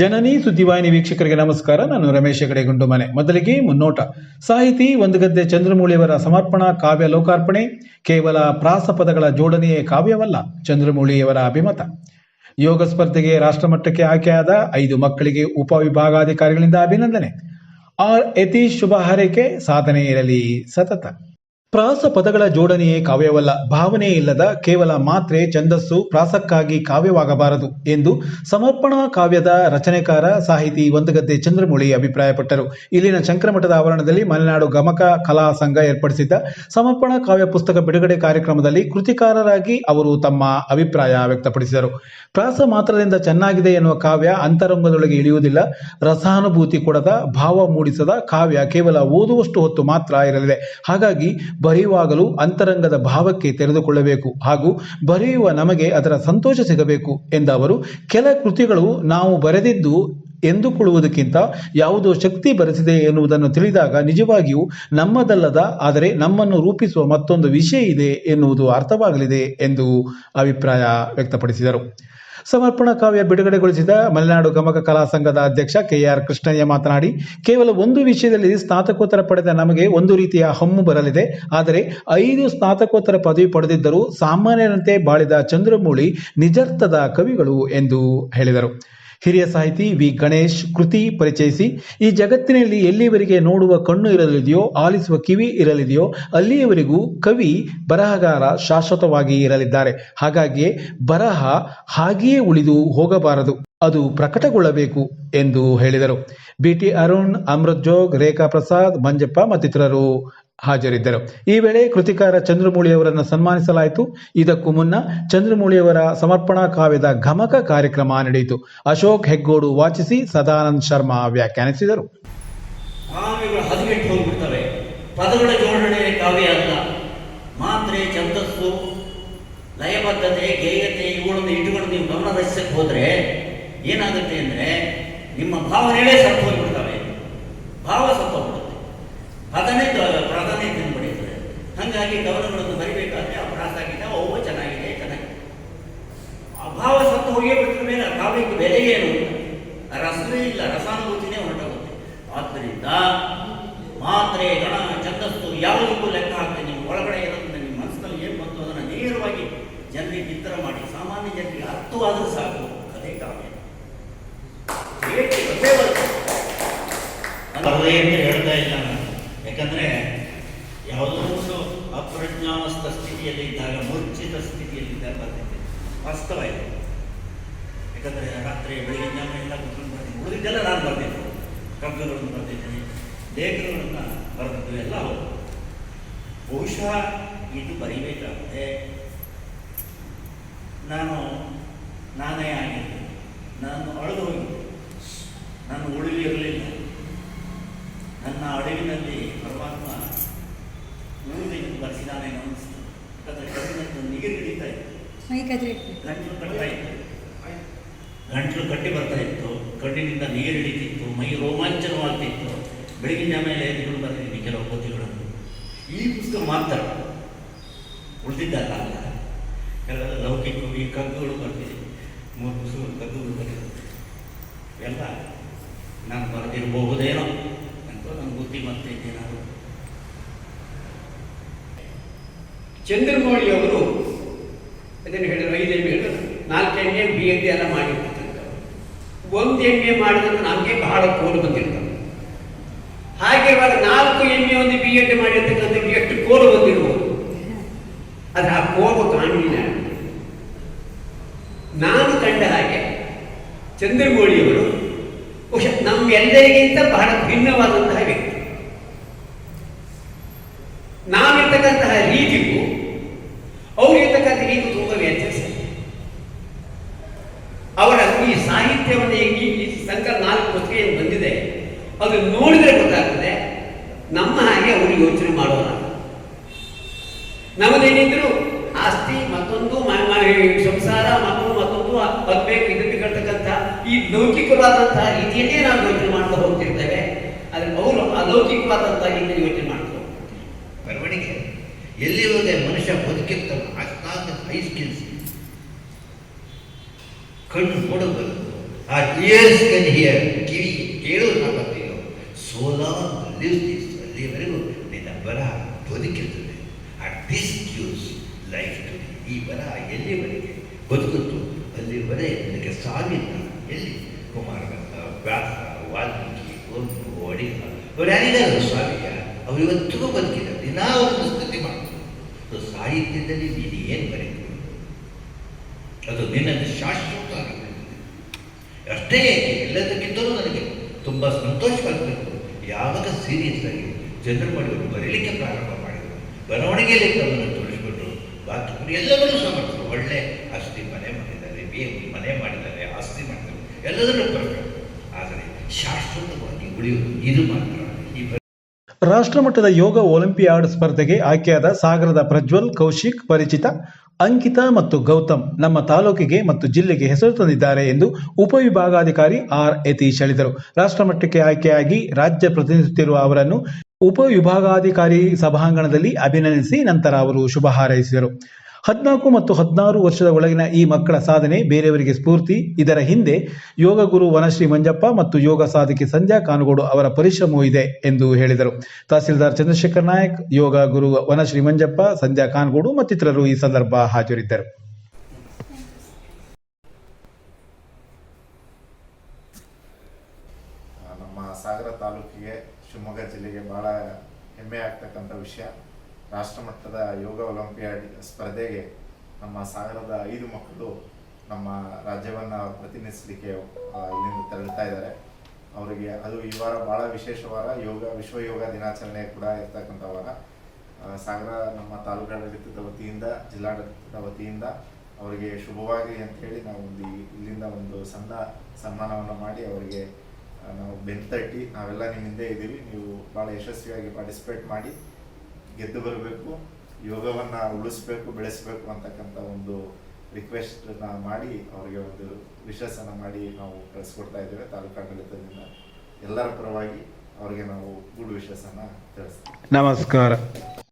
ಜನನಿ ಸುದ್ದಿವಾಹಿನಿ ವೀಕ್ಷಕರಿಗೆ ನಮಸ್ಕಾರ. ನಾನು ರಮೇಶ್ ಹೆಗಡೆ ಗುಂಡುಮನೆ. ಮೊದಲಿಗೆ ಮುನ್ನೋಟ. ಸಾಹಿತಿ ಒಂದು ಗದ್ದೆ ಚಂದ್ರಮೌಳಿಯವರ ಸಮರ್ಪಣಾ ಕಾವ್ಯ ಲೋಕಾರ್ಪಣೆ, ಕೇವಲ ಪ್ರಾಸಪದಗಳ ಜೋಡಣೆಯೇ ಕಾವ್ಯವಲ್ಲ, ಚಂದ್ರಮೌಳಿಯವರ ಅಭಿಮತ. ಯೋಗ ಸ್ಪರ್ಧೆಗೆ ರಾಷ್ಟ್ರಮಟ್ಟಕ್ಕೆ ಆಯ್ಕೆಯಾದ ಐದು ಮಕ್ಕಳಿಗೆ ಉಪವಿಭಾಗಾಧಿಕಾರಿಗಳಿಂದ ಅಭಿನಂದನೆ. ಆರ್. ಯತೀಶ್ ಶುಭ ಹಾರೈಕೆ, ಸಾಧನೆ ಇರಲಿ ಸತತ. ಪ್ರಾಸ ಪದಗಳ ಜೋಡಣೆಯೇ ಕಾವ್ಯವಲ್ಲ. ಭಾವನೆ ಇಲ್ಲದ ಕೇವಲ ಮಾತ್ರೆ, ಛಂದಸ್ಸು, ಪ್ರಾಸಕ್ಕಾಗಿ ಕಾವ್ಯವಾಗಬಾರದು ಎಂದು ಸಮರ್ಪಣಾ ಕಾವ್ಯದ ರಚನೆಕಾರ ಸಾಹಿತಿ ಒಂದಗದ್ದೆ ಚಂದ್ರಮುಳಿ ಅಭಿಪ್ರಾಯಪಟ್ಟರು. ಇಲ್ಲಿನ ಶಂಕರಮಠದ ಆವರಣದಲ್ಲಿ ಮಲೆನಾಡು ಗಮಕ ಕಲಾ ಸಂಘ ಏರ್ಪಡಿಸಿದ್ದ ಸಮರ್ಪಣಾ ಕಾವ್ಯ ಪುಸ್ತಕ ಬಿಡುಗಡೆ ಕಾರ್ಯಕ್ರಮದಲ್ಲಿ ಕೃತಿಕಾರರಾಗಿ ಅವರು ತಮ್ಮ ಅಭಿಪ್ರಾಯ ವ್ಯಕ್ತಪಡಿಸಿದರು. ಪ್ರಾಸ ಮಾತ್ರದಿಂದ ಚೆನ್ನಾಗಿದೆ ಎನ್ನುವ ಕಾವ್ಯ ಅಂತರಂಗದೊಳಗೆ ಇಳಿಯುವುದಿಲ್ಲ. ರಸಾನುಭೂತಿ ಕೊಡದ, ಭಾವ ಮೂಡಿಸದ ಕಾವ್ಯ ಕೇವಲ ಓದುವಷ್ಟು ಹೊತ್ತು ಮಾತ್ರ ಇರಲಿದೆ. ಹಾಗಾಗಿ ಬರೆಯುವಾಗಲೂ ಅಂತರಂಗದ ಭಾವಕ್ಕೆ ತೆರೆದುಕೊಳ್ಳಬೇಕು ಹಾಗೂ ಬರೆಯುವ ನಮಗೆ ಅದರ ಸಂತೋಷ ಸಿಗಬೇಕು ಎಂದ ಅವರು, ಕೆಲ ಕೃತಿಗಳು ನಾವು ಬರೆದಿದ್ದು ಎಂದುಕೊಳ್ಳುವುದಕ್ಕಿಂತ ಯಾವುದೋ ಶಕ್ತಿ ಬರೆಸಿದೆ ಎನ್ನುವುದನ್ನು ತಿಳಿದಾಗ ನಿಜವಾಗಿಯೂ ನಮ್ಮದಲ್ಲದ, ಆದರೆ ನಮ್ಮನ್ನು ರೂಪಿಸುವ ಮತ್ತೊಂದು ವಿಷಯ ಇದೆ ಎನ್ನುವುದು ಅರ್ಥವಾಗಲಿದೆ ಎಂದು ಅಭಿಪ್ರಾಯ ವ್ಯಕ್ತಪಡಿಸಿದರು. ಸಮರ್ಪಣಾ ಕಾವ್ಯ ಬಿಡುಗಡೆಗೊಳಿಸಿದ ಮಲೆನಾಡು ಗಮಕ ಕಲಾ ಸಂಘದ ಅಧ್ಯಕ್ಷ ಕೆಆರ್ ಕೃಷ್ಣಯ್ಯ ಮಾತನಾಡಿ, ಕೇವಲ ಒಂದು ವಿಷಯದಲ್ಲಿ ಸ್ನಾತಕೋತ್ತರ ಪಡೆದ ನಮಗೆ ಒಂದು ರೀತಿಯ ಹಮ್ಮು ಬರಲಿದೆ. ಆದರೆ ಐದು ಸ್ನಾತಕೋತ್ತರ ಪದವಿ ಪಡೆದಿದ್ದರೂ ಸಾಮಾನ್ಯರಂತೆ ಬಾಳಿದ ಚಂದ್ರಮೂಳಿ ನಿಜರ್ಥದ ಕವಿಗಳು ಎಂದು ಹೇಳಿದರು. ಹಿರಿಯ ಸಾಹಿತಿ ವಿ. ಗಣೇಶ್ ಕೃತಿ ಪರಿಚಯಿಸಿ, ಈ ಜಗತ್ತಿನಲ್ಲಿ ಎಲ್ಲಿಯವರೆಗೆ ನೋಡುವ ಕಣ್ಣು ಇರಲಿದೆಯೋ, ಆಲಿಸುವ ಕಿವಿ ಇರಲಿದೆಯೋ, ಅಲ್ಲಿಯವರೆಗೂ ಕವಿ ಬರಹಗಾರ ಶಾಶ್ವತವಾಗಿ ಇರಲಿದ್ದಾರೆ. ಹಾಗಾಗಿ ಬರಹ ಹಾಗೆಯೇ ಉಳಿದು ಹೋಗಬಾರದು, ಅದು ಪ್ರಕಟಗೊಳ್ಳಬೇಕು ಎಂದು ಹೇಳಿದರು. ಬಿಟಿ ಅರುಣ್, ಅಮೃತ್ ಜೋಗ್, ರೇಖಾ ಪ್ರಸಾದ್, ಮಂಜಪ್ಪ ಮತ್ತಿತರರು ಹಾಜರಿದ್ದರು. ಈ ವೇಳೆ ಕೃತಿಕಾರ ಚಂದ್ರಮೌಳಿಯವರನ್ನು ಸನ್ಮಾನಿಸಲಾಯಿತು. ಇದಕ್ಕೂ ಮುನ್ನ ಚಂದ್ರಮೌಳಿಯವರ ಸಮರ್ಪಣಾ ಕಾವ್ಯದ ಗಮಕ ಕಾರ್ಯಕ್ರಮ ನಡೆಯಿತು. ಅಶೋಕ್ ಹೆಗ್ಗೋಡು ವಾಚಿಸಿ ಸದಾನಂದ್ ಶರ್ಮಾ ವ್ಯಾಖ್ಯಾನಿಸಿದರು. ಪದಗಳ ಜೋಡಣೆ ಕಾವ್ಯ ಅಲ್ಲ. ಮಾತ್ರೆ, ಛಂದಸ್ಸು, ಲಯಬದ್ಧತೆ, ಗೇಯತೆ ಇವುಗಳನ್ನು ಇಟ್ಟುಕೊಂಡು ನೀವು ಗಮನ ಹೋದ್ರೆ ಏನಾಗುತ್ತೆ ಅಂದ್ರೆ ನಿಮ್ಮ ಭಾವನೆಗಳೇ ಸತ್ತು ಹೋಗ್ಬಿಡ್ತವೆ ಭಾವ ಸತ್ತು ಹೋಗ್ಬಿಡುತ್ತೆ ಪದನೇ ದ- ಪ್ರಾಧಾನ್ಯತೆಯನ್ನು ಪಡೆಯುತ್ತದೆ ಹಾಗಾಗಿ ಗಮನಗಳನ್ನು ಬರಿಬೇಕಾದ್ರೆ ಆ ಪ್ರಾಸಾಗಿದೆ ಅವು ಚೆನ್ನಾಗಿದೆ ಚೆನ್ನಾಗಿದೆ ಆ ಭಾವ ಸತ್ತು ಹೋಗೇ ಬಿಟ್ಟ ಮೇಲೆ ಆ ಕಾವ್ಯಕ್ಕೆ ಬೆಲೆ ಏನು ಆ ರಸವೇ ಇಲ್ಲ ರಸಾನುಭೂತಿನೇ ಹೊರಟೋಗುತ್ತೆ ಆದ್ದರಿಂದ ಮಾತ್ರೆ ಗಣ ಛಂದಸ್ಸು ಯಾವುದಕ್ಕೂ ಲೆಕ್ಕ ಹಾಕಿ ನೀವು ಒಳಗಡೆ ಇರೋದನ್ನ ನಿಮ್ಮ ಮನಸ್ಸಿನಲ್ಲಿ ಏನು ಬಂತು ಅದನ್ನು ನೇರವಾಗಿ ಜನರಿಗೆ ಬಿತ್ತರ ಮಾಡಿ ಸಾಮಾನ್ಯ ಜನರಿಗೆ ಅರ್ಥವಾದರೂ ಸಾಕು. ಅದೇ ಕಾವ್ಯ. ಅಂತ ಹೇಳ್ತಾ ಇಲ್ಲ ನಾನು. ಯಾಕಂದ್ರೆ ಯಾವುದೋ ಒಂದು ಅಪ್ರಜ್ಞಾವಸ್ಥ ಸ್ಥಿತಿಯಲ್ಲಿ ಇದ್ದಾಗ ಮೂರ್ಛಿತ ಸ್ಥಿತಿಯಲ್ಲಿದ್ದಾಗ ಬರ್ತಿದ್ದೆ ವಾಸ್ತವ ಇದೆ ಯಾಕಂದ್ರೆ ರಾತ್ರಿ ಬೆಳಿಗ್ಗೆ ಜ್ಞಾನ ಎಲ್ಲ ಕುತ್ಕೊಂಡು ಬರ್ತೀನಿ ಉಳಿದಿದ್ದೆಲ್ಲ ನಾನು ಬರ್ತಿದ್ದೆ ಕಬ್ಬಗಳನ್ನು ಬರ್ತಿದ್ದೀನಿ ಲೇಖನಗಳನ್ನು ಬರೆದಿದ್ದು ಎಲ್ಲ ಹೌದು. ಬಹುಶಃ ಇದು ಬರಿಬೇಕಾದ್ರೆ ನಾನು ನಾನೇ ಆಗಿದ್ದೆ. ನಾನು ಅಳೆದು ಹೋಗಿದ್ದೆ. ನಾನು ಉಳಿದಿರಲಿಲ್ಲ ನನ್ನ ಅಡವಿನಲ್ಲಿ ಪರಮಾತ್ಮ ಉಳಿದು ಬರೆಸಿದಾನೆ ಅನಿಸ್ತು. ಯಾಕಂದ್ರೆ ನೀರು ಹಿಡಿತಾ ಇತ್ತು. ಗಂಟಲು ಕಟ್ತಾ ಇತ್ತು. ಗಂಟಲು ಕಟ್ಟಿ ಬರ್ತಾ ಇತ್ತು. ಕಣ್ಣಿನಿಂದ ನೀರು ಹಿಡಿತಿತ್ತು. ಮೈ ರೋಮಾಂಚನವಾಗ್ತಿತ್ತು. ಬೆಳಗಿನ ಮೇಲೆ ಎದ್ದುಕೊಂಡು ಬರ್ತಿದ್ದೀನಿ ಕೆಲವು ಕೋತಿಗಳನ್ನು ಈ ಪುಸ್ತಕ ಮಾತ್ರ ಉಳಿದಿದ್ದಲ್ಲ. ಅಲ್ಲ ಕೆಲವು ಲೌಕಿಕ ಈ ಕಗ್ಗುಗಳು ಬರ್ತಿದೆ ಮೂರು ಪುಸ್ತಕಗಳು ಕಗ್ಗುಗಳು ಬರ್ತಿದೆ ಎಲ್ಲ ನಾನು ಬರೆದಿರಬಹುದೇನೋ ಅಂತ ನನ್ನ ಬುದ್ಧಿ ಮತ್ತೆ ಏನಾದ್ರು ಚಂದ್ರಮೌಳಿ ಅವರು ಅದನ್ನು ಹೇಳಿದ್ರು, ಐದು ಎಮ್ಮೆ ಹೇಳಿದ್ರು. ನಾಲ್ಕು ಎಮ್ಮೆ ಬಿ ಎಡ್ ಎಲ್ಲ ಮಾಡಿರ್ತಕ್ಕಂಥವ್ರು. ಒಂದು ಎಮ್ಮೆ ಮಾಡಿದ್ರೆ ನಮಗೆ ಬಹಳ ಕೋಲು ಬಂದಿರ್ತವೆ ಹಾಗಿರುವಾಗ ನಾಲ್ಕು ಎ ಒಂದು ಬಿ ಎಡ್ ಮಾಡಿರ್ತಕ್ಕಂಥ ಎಷ್ಟು ಕೋಲು ಬಂದಿರ್ಬೋದು? ಆದರೆ ಆ ಕೋಪ ಕಾಣಲಿಲ್ಲ. ನಾನು ಕಂಡ ಹಾಗೆ ಚಂದ್ರಮೌಳಿಯವರು ಬಹುಶಃ ನಮ್ಮೆಲ್ಲರಿಗಿಂತ ಬಹಳ ಭಿನ್ನವಾದಂತಹ ವ್ಯಕ್ತಿ. ನಾವಿರ್ತಕ್ಕಂತಹ ರೀತಿಗೂ ಅವರಿರ್ತಕ್ಕಂಥ ರೀತಿ ತುಂಬ ವ್ಯತ್ಯಾಸ. ಅವರ ಈ ಸಾಹಿತ್ಯವನ್ನು ಈ ಸಂಕಲ ನಾಲ್ಕು ಪುಸ್ತಕ ಬಂದಿದೆ, ಅದು ನೋಡಿದ್ರೆ ಗೊತ್ತಾಗ್ತದೆ, ನಮ್ಮ ಹಾಗೆ ಅವರು ಯೋಚನೆ ಮಾಡೋಣ ನಮ್ಮದೇನಿದ್ರು ಆಸ್ತಿ, ಮತ್ತೊಂದು ಸಂಸಾರ ಮಕ್ಕಳು ಮತ್ತೊಂದು ಬರ್ಬೇಕು ಬೇಕು ಇದಕ್ಕೆ ಕಳ್ತಕ್ಕಂಥ ಈ ಲೌಕಿಕವಾದಂತಹ ರೀತಿಯಲ್ಲೇ ನಾವು ಯೋಚನೆ ಮಾಡ್ತಾ ಹೋಗ್ತಿರ್ತೇವೆ. ಆದ್ರೆ ಅವರು ಅಲೌಕಿಕವಾದಂತಹ ರೀತಿಯಲ್ಲಿ ಯೋಚನೆ ಮಾಡ್ತಾರೆ ಬರವಣಿಗೆ. ಎಲ್ಲಿರುವುದೇ ಮನುಷ್ಯ ಬದುಕಿರ್ತಾನೆ ಅಷ್ಟಾದ ಹೈ ಸ್ಕಿಲ್ಸ್ ಕಣ್ಣು ನೋಡಬಹುದು ಆ ಇಯರ್ಸ್ ಕನ್ ಹಿಯರ್ ಕಿವಿ ಕೇಳೋದು ಸಾಕತ್ತೆಯೋ ಸೋಲಾ ಅಲ್ಲಿವರೆಗೂ ನಿನ್ನ ಬರಹ ಬದುಕಿರ್ತದೆ. At this gives life to ಈ ವರ ಎಲ್ಲಿವರೆಗೆ? ಬದುಕುತ್ತು ಅಲ್ಲಿವರೆಗೆ ನನಗೆ ಸಾವಿಲ್ಲ ಎಲ್ಲಿ? ಕುಮಾರವ್ಯಾಸ ವ್ಯಾಸ, ವಾಲ್ಮೀಕಿ ಕುವೆಂಪು ಒಡಿಗ ಅವ್ರು ಯಾರಿದ್ದಾರೆ ಸ್ವಾಮಿಯ ಅವರು ಇವತ್ತಿಗೂ ಬದುಕಿದ್ದಾರೆ. ದಿನ ಒಂದು ಸ್ತುತಿ ಮಾಡ್ತಾರೆ. ಸಾಹಿತ್ಯದಲ್ಲಿ ನೀನು ಏನು ಬರೆಯಬೇಕು ಅದು ನಿನ್ನನ್ನು ಶಾಶ್ವತ. ಅಷ್ಟೇ ಎಲ್ಲದಕ್ಕಿಂತಲೂ ನನಗೆ ತುಂಬ ಸಂತೋಷವಾಗಬೇಕು. ಯಾವಾಗ ಸೀರಿಯಸ್ ಆಗಿ ಜನರು ಮಾಡಿ ಬರೀಲಿಕ್ಕೆ ಪ್ರಾರಂಭ ಬರವಣಿಗೆಯಲ್ಲಿ ತಮ್ಮನ್ನು ತೋರಿಸಿಕೊಂಡು ಬಾಕಿ ಎಲ್ಲವನ್ನೂ ಸಮರ್ಥರು ಒಳ್ಳೆ ಆಸ್ತಿ ಮನೆ ಮಾಡಿದ್ದಾರೆ, ಬಿ ಮನೆ ಮಾಡಿದ್ದಾರೆ, ಆಸ್ತಿ ಮಾಡಿದ್ದಾರೆ ಎಲ್ಲದನ್ನೂ ಬರಬೇಕು ಆದರೆ ಶಾಶ್ವತವಾಗಿ ಉಳಿಯುವುದು ಇದು ಮಾತ್ರ. ರಾಷ್ಟ್ರಮಟ್ಟದ ಯೋಗ ಒಲಿಂಪಿಯಾಡ್ ಸ್ಪರ್ಧೆಗೆ ಆಯ್ಕೆಯಾದ ಸಾಗರದ ಪ್ರಜ್ವಲ್ ಕೌಶಿಕ್ ಪರಿಚಿತ ಅಂಕಿತಾ ಮತ್ತು ಗೌತಮ್ ನಮ್ಮ ತಾಲೂಕಿಗೆ ಮತ್ತು ಜಿಲ್ಲೆಗೆ ಹೆಸರು ತಂದಿದ್ದಾರೆ ಎಂದು ಉಪವಿಭಾಗಾಧಿಕಾರಿ ಆರ್ ಯತೀಶ್ ಹೇಳಿದರು. ರಾಷ್ಟ್ರಮಟ್ಟಕ್ಕೆ ಆಯ್ಕೆಯಾಗಿ ರಾಜ್ಯ ಪ್ರತಿನಿಧಿಸುತ್ತಿರುವ ಅವರನ್ನು ಉಪವಿಭಾಗಾಧಿಕಾರಿ ಸಭಾಂಗಣದಲ್ಲಿ ಅಭಿನಂದಿಸಿ ನಂತರ ಅವರು ಶುಭ ಹಾರೈಸಿದರು. ಹದಿನಾಲ್ಕು ಮತ್ತು ಹದಿನಾರು ವರ್ಷದ ಒಳಗಿನ ಈ ಮಕ್ಕಳ ಸಾಧನೆ ಬೇರೆಯವರಿಗೆ ಸ್ಫೂರ್ತಿ, ಇದರ ಹಿಂದೆ ಯೋಗ ಗುರು ವನಶ್ರೀ ಮಂಜಪ್ಪ ಮತ್ತು ಯೋಗ ಸಾಧಕಿ ಸಂಧ್ಯಾ ಕಾನುಗೋಡು ಅವರ ಪರಿಶ್ರಮವೂ ಇದೆ ಎಂದು ಹೇಳಿದರು. ತಹಸೀಲ್ದಾರ್ ಚಂದ್ರಶೇಖರ್ ನಾಯಕ್, ಯೋಗ ಗುರು ವನಶ್ರೀ ಮಂಜಪ್ಪ, ಸಂಧ್ಯಾ ಕಾನುಗೋಡು ಮತ್ತಿತರರು ಈ ಸಂದರ್ಭ ಹಾಜರಿದ್ದರು ಆ, ನಮ್ಮ ಸಾಗರ ತಾಲೂಕಿಗೆ ಶಿವಮೊಗ್ಗ ಜಿಲ್ಲೆಗೆ ಬಹಳ ಹೆಮ್ಮೆ ಆಗ್ತಕ್ಕಂಥ ವಿಷಯ. ರಾಷ್ಟ್ರಮಟ್ಟದ ಯೋಗ ಒಲಿಂಪಿಯಾಡ್ ಸ್ಪರ್ಧೆಗೆ ನಮ್ಮ ಸಾಗರದ ಐದು ಮಕ್ಕಳು ನಮ್ಮ ರಾಜ್ಯವನ್ನು ಪ್ರತಿನಿಧಿಸಲಿಕ್ಕೆ ಇಲ್ಲಿಂದ ತೆರಳ್ತಾ ಇದ್ದಾರೆ. ಅವರಿಗೆ ಅದು ಈ ವಾರ ಭಾಳ ವಿಶೇಷ ವಾರ. ಯೋಗ, ವಿಶ್ವ ಯೋಗ ದಿನಾಚರಣೆ ಕೂಡ ಇರ್ತಕ್ಕಂಥ ವಾರ. ಸಾಗರ ನಮ್ಮ ತಾಲೂಕಾಡಳಿತದ ವತಿಯಿಂದ, ಜಿಲ್ಲಾಡಳಿತದ ವತಿಯಿಂದ ಅವರಿಗೆ ಶುಭವಾಗಲಿ ಅಂತ ಹೇಳಿ ನಾವು ಇಲ್ಲಿಂದ ಒಂದು ಸಣ್ಣ ಸನ್ಮಾನವನ್ನು ಮಾಡಿ ಅವರಿಗೆ ನಾವು ಬೆಂತಟ್ಟಿ ನಾವೆಲ್ಲ ನಿಮ್ಮ ಹಿಂದೆ ಇದ್ದೀವಿ. ನೀವು ಭಾಳ ಯಶಸ್ವಿಯಾಗಿ ಪಾರ್ಟಿಸಿಪೇಟ್ ಮಾಡಿ, ಗೆದ್ದು ಬರಬೇಕು, ಯೋಗವನ್ನು ಉಳಿಸ್ಬೇಕು, ಬೆಳೆಸಬೇಕು ಅಂತಕ್ಕಂಥ ಒಂದು ರಿಕ್ವೆಸ್ಟನ್ನ ಮಾಡಿ ಅವರಿಗೆ ಒಂದು ವಿಶ್ವಾಸನ ಮಾಡಿ ನಾವು ಕಳಿಸ್ಕೊಡ್ತಾ ಇದ್ದೇವೆ. ತಾಲೂಕಾಡಳಿತದಿಂದ ಎಲ್ಲರ ಪರವಾಗಿ ಅವರಿಗೆ ನಾವು ಗುಡ್ ವಿಶ್ವಾಸನ ತಿಳಿಸ್ತೀವಿ. ನಮಸ್ಕಾರ.